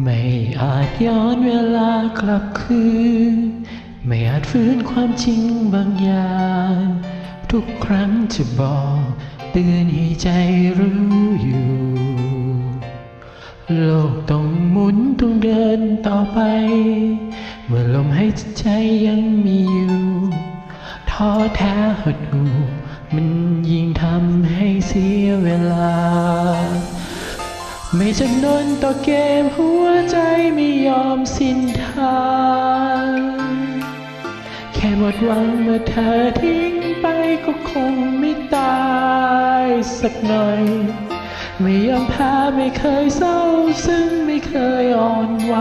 ไม่อาจย้อนเวลากลับคืน ไม่อาจฟื้นความจริงบางอย่าง ทุกครั้งจะบอกเตือนให้ใจรู้อยู่ โลกต้องหมุนต้องเดินต่อไป เมื่อลมหายใจยังมีอยู่ท้อแท้หดหู่มันยิ่งทำให้เสียเวลา ไม่จำนนต่อเกมหัวใจไม่ยอมสิ้นทาง แค่หมดหวังเมื่อเธอทิ้งไปก็คงไม่ตายสักหน่อย ไม่ยอมแพ้ไม่เคยเศร้าซึ่งไม่เคยอ่อนไหว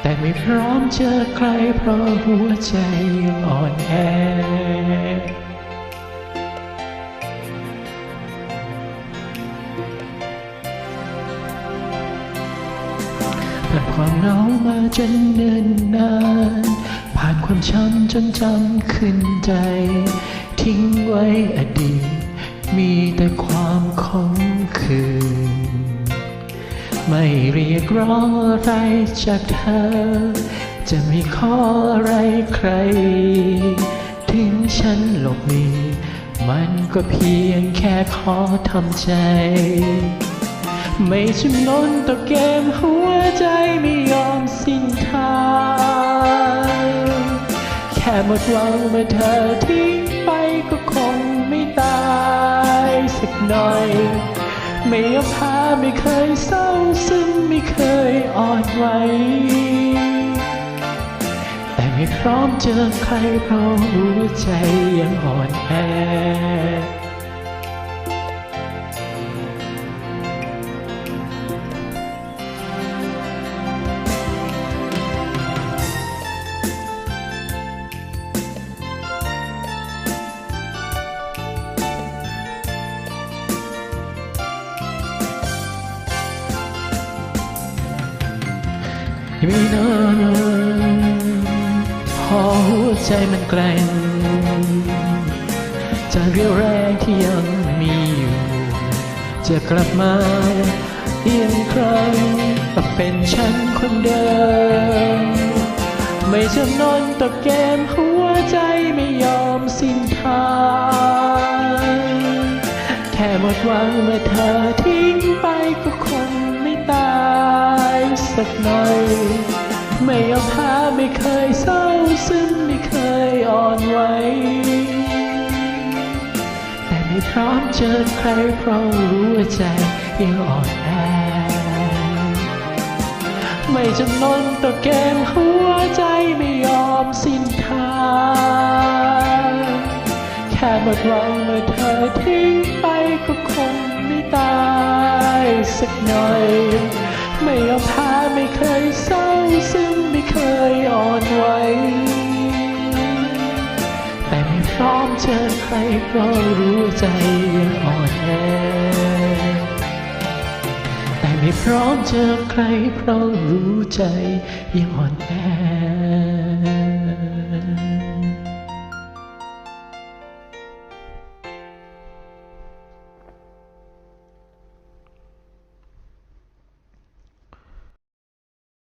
แต่ไม่พร้อมเจอใครเพราะหัวใจยังอ่อนแอ ผ่านความเหงามาจนเนิ่นนาน ผ่านความช้ำจนจำขึ้นใจ ทิ้งไว้อดีต มีแต่ความคงคืนไม่เรียกร้องอะไรจากเธอ จะไม่ขออะไรใคร ถึงฉันหลบหลีมันก็เพียงแค่ขอทำใจ ไม่จำนนต่อเกมหัว หมดหวังเมื่อเธอทิ้งไปก็คงไม่ตายสักหน่อย ไม่ยอมแพ้ไม่เคยเศร้าซึมไม่เคยอ่อนไหวแต่ไม่พร้อมเจอใครเพราะหัวใจยังอ่อนแอ ไม่นานพอหัวใจมันแกร่งจากเรี่ยวแรงที่ยังมีอยู่ จะกลับมาอีกครั้งก็เป็นฉันคนเดิม ไม่จำนนต่อเกมหัวใจไม่ยอมสิ้นทาง แค่หมดหวังเมื่อเธอทิ้ง สักหน่อย ไม่ยอมแพ้ไม่เคยเศร้าซึมไม่เคยอ่อนไหวแต่ไม่พร้อมเจอใครเพราะรู้ว่าใจยังอ่อนแอไม่จำนนต่อเกมหัวใจไม่ยอมสิ้นทางแค่หมดหวังเมื่อเธอทิ้งไปก็คงไม่ตายสักหน่อย ไม่ยอมแพ้ไม่เคยเศร้าซึมไม่เคยอ่อนไหวแต่ไม่พร้อมเจอใครเพราะรู้ใจยังอ่อนแอแต่ไม่พร้อมเจอใครเพราะรู้ใจยังอ่อนแอ